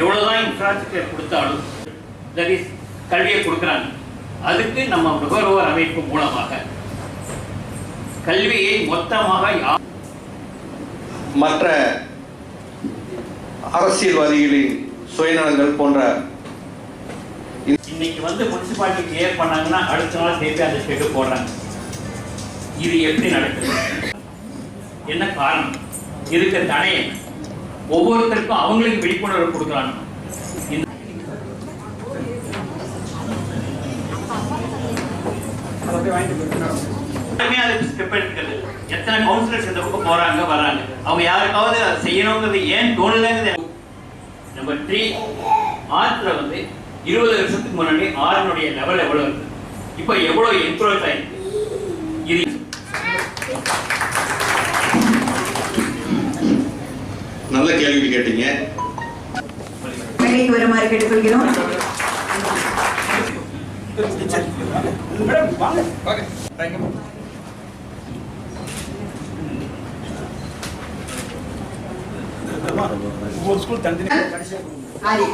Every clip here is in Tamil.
எவ்வளவுதான் இன்ஃப்ராஸ்ட்ரக்சர் கொடுத்தாலும் தட் இஸ் கல்வியை கொடுக்குறாங்க. அதுக்கு நம்ம நுகர்வோர் அமைப்பு மூலமாக கல்வியை மொத்தமாக மற்ற அரசியல்வாதிகளின் சுயநலங்கள் போன்ற இன்னைக்கு வந்து முனிசிபாலிட்டி கிளியர் பண்ணாங்கன்னா அடுத்த நாள் திருப்பி அந்த ஷெட்டு போடுறாங்க. இது எப்படி நடக்குது? என்ன காரணம்? இருக்க தடை ஒவ்வொருத்தருக்கும் அவங்களுக்கு விழிப்புணர்வு கொடுக்குறாங்க. இந்த எத்தனை கவுன்சிலர்ஸ் இந்த பக்கம் போறாங்க வர்றாங்க. அவங்க யாருக்காவது அதை செய்யணுங்கிறது ஏன் தோணுதுங்கிறது நம்பர் த்ரீ ஆற்றுல வந்து இருபது வருஷத்துக்கு முன்னாடி ஆறினுடைய லெவல் எவ்வளவு இருக்கு? இப்போ எவ்வளவு இன்க்ரோச் ஆயிருக்கு? இது கேள்வி கேட்டீங்க? மேடைக்கு வருமாறு கேட்டுக்கொள்கிறோம்.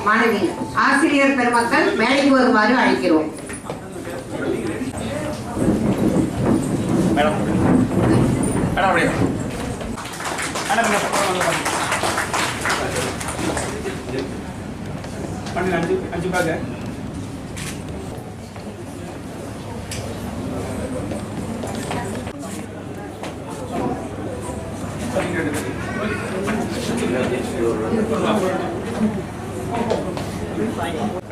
மாணவி ஆசிரியர் பெருமக்கள் மேடைக்கு வருமாறு அழைக்கிறோம். அஞ்சு அஞ்சு பேக்கு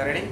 ரெடி